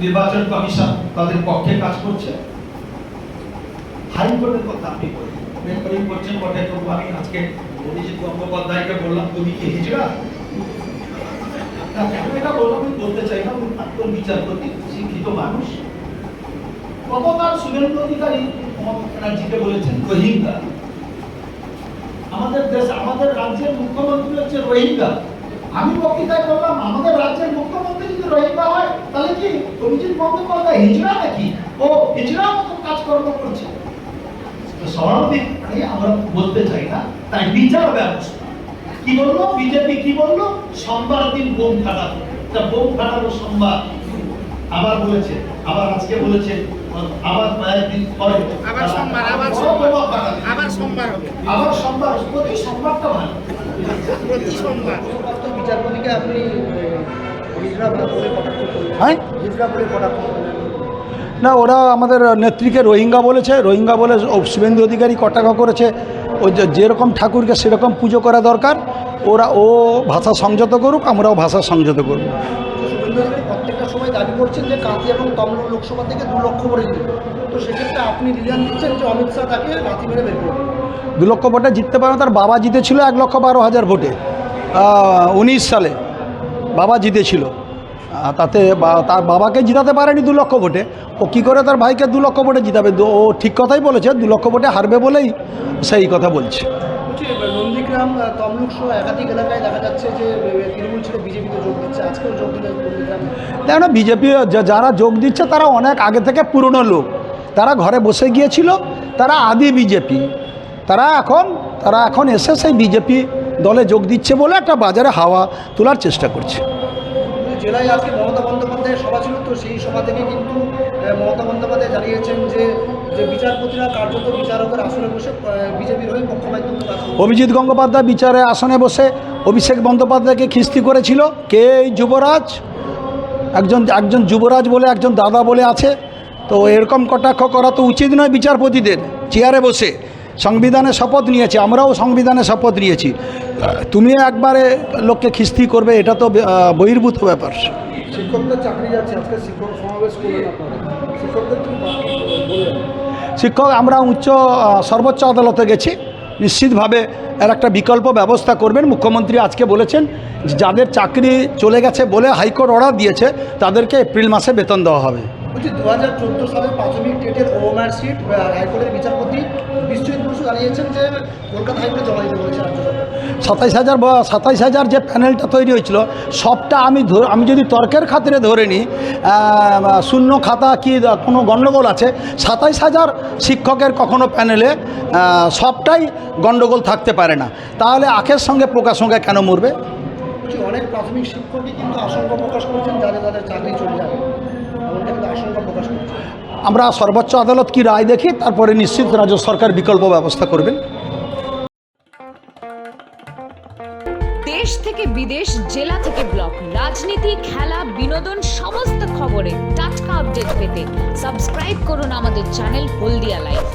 নির্বাচন কমিশন তাদের পক্ষে কাজ করছে। হাইকোর্টের কথা আপনি রেকর্ডিং করছেন বটে, তবু আমি আজকে অভিজিৎ গঙ্গোপাধ্যায়কে বললাম, তুমি কি হিজড়া এটা বললাম, আমি বলতে চাই না প্রাক্তন বিচারপতি শিক্ষিত মানুষ। গতকাল শুভেন্দু অধিকারী মমতা ব্যানার্জিকে বলেছেন, রোহিঙ্গা। আমাদের দেশ, আমাদের রাজ্যের মুখ্যমন্ত্রী হচ্ছে রোহিঙ্গা। আমি বক্তৃতায় বললাম আমাদের রাজ্যের মুখ্যমন্ত্রী যদি রোহিঙ্গা হয় তাহলে কি অভিজিৎ বন্দ্যোপাধ্যায় হিজড়া নাকি? ও হিজড়া মতো কাজকর্ম করছে। তো স্বাভাবিক মানে আমরা বলতে চাই না তাই বিচার ব্যবস্থা। কি বলল? বিজেপি কি বলল? সোমবার দিন বোম ফাটাবো তা বোম ফাটাবো সোমবার। আবার বলেছে আবার আজকে বলেছে আবার কয়েকদিন পরে। আবার সোমবার, আবার সোমবার। আবার সোমবার হবে। আবার সোমবার প্রতি সোমবারটা ভালো। প্রতি সোমবার। বিচারপতিকে আপনি হ্যাঁ? না ওরা আমাদের নেত্রীকে রোহিঙ্গা বলেছে। রোহিঙ্গা বলে শুভেন্দু অধিকারী কটাক্ষ করেছে। ও যেরকম ঠাকুরকে সেরকম পুজো করা দরকার। ওরা ও ভাষা সংযত করুক আমরাও ভাষা সংযত করব। তো প্রত্যেকটা সময় দাবি করছেন যে কাঁথি এবং তমলুক লোকসভা থেকে দু লক্ষ করে তো সেক্ষেত্রে আপনি রিজাইন দিচ্ছেন যে অমিত শাহ তাকে লাথি মেরে বের করবেন। দু লক্ষ ভোটে জিততে পারে তার বাবা জিতেছিল এক লক্ষ বারো হাজার ভোটে। উনিশ সালে বাবা জিতেছিল। তাতে তার বাবাকে জিতাতে পারেনি দু লক্ষ ভোটে। ও কী করে তার ভাইকে দু লক্ষ ভোটে জিতাবে? ও ঠিক কথাই বলেছে দু লক্ষ ভোটে হারবে বলেই সেই কথা বলছে। বলছি নন্দীগ্রাম তমলুক সহ একাধিক এলাকায় দেখা যাচ্ছে যে তৃণমূল ছেড়ে বিজেপিতে যোগ দিচ্ছে। আজকেও যোগ দিলে নন্দীগ্রাম। বিজেপি যারা যোগ দিচ্ছে তারা অনেক আগে থেকে পুরনো লোক। তারা ঘরে বসে গিয়েছিল তারা আদি বিজেপি। তারা এখন তারা এখন এসে সেই বিজেপি দলে যোগ দিচ্ছে বলে একটা বাজারে হাওয়া তোলার চেষ্টা করছে। জেলায় আজকে মমতা বন্দ্যোপাধ্যায়ের সভা ছিল তো সেই সভা থেকে কিন্তু মমতা বন্দ্যোপাধ্যায় জানিয়েছেন যে যে বিচারপতিরা কার্যত বিচারকের আসনে বসে বিজেপির হয়ে পক্ষপাতিত্ব অভিজিৎ গঙ্গোপাধ্যায় বিচারে আসনে বসে অভিষেক বন্দ্যোপাধ্যায়কে খিস্তি করেছিল। কে এই যুবরাজ? একজন একজন যুবরাজ বলে একজন দাদা বলে আছে। তো এরকম কটাক্ষ করা তো উচিত নয় বিচারপতিদের। চেয়ারে বসে সংবিধানে শপথ নিয়েছে আমরাও সংবিধানে শপথ নিয়েছি। তুমি একবারে লোককে খিস্তি করবে এটা তো বহির্ভূত ব্যাপার। শিক্ষক আমরা উচ্চ সর্বোচ্চ আদালতে গেছি। নিশ্চিতভাবে এর একটা বিকল্প ব্যবস্থা করবেন। মুখ্যমন্ত্রী আজকে বলেছেন যাদের চাকরি চলে গেছে বলে হাইকোর্ট অর্ডার দিয়েছে তাদেরকে এপ্রিল মাসে বেতন দেওয়া হবে। বলছি দু হাজার চোদ্দ সালের প্রাথমিক টেটের ওমার সিট হাইকোর্টের বিচারপতি জানিয়েছেন যে কলকাতা হাইকোর্টে জমা দিতে বলেছে সাতাইশ হাজার সাতাইশ হাজার যে প্যানেলটা তৈরি হয়েছিল সবটা আমি ধর আমি যদি তর্কের খাতিরে ধরে নিই শূন্য খাতা কি কোনো গণ্ডগোল আছে? সাতাইশ হাজার শিক্ষকের কখনো প্যানেলে সবটাই গণ্ডগোল থাকতে পারে না। তাহলে আখের সঙ্গে পোকার সঙ্গে কেন মরবে? অনেক প্রাথমিক শিক্ষকই কিন্তু আশঙ্কা প্রকাশ করেছেন যাদের তাদের চাকরি চলে যাবে। এমনটা কিন্তু আশঙ্কা প্রকাশ করছে আমরা সর্বোচ্চ আদালত কি রায় দেখি? তারপরে নিশ্চিত রাজ্য সরকার বিকল্প ব্যবস্থা করবেন। দেশ থেকে বিদেশ, জেলা থেকে ব্লক, রাজনীতি, খেলা, বিনোদন, সমস্ত খবরে টাটকা আপডেট পেতে সাবস্ক্রাইব করুন আমাদের চ্যানেল হলদিয়া লাইভ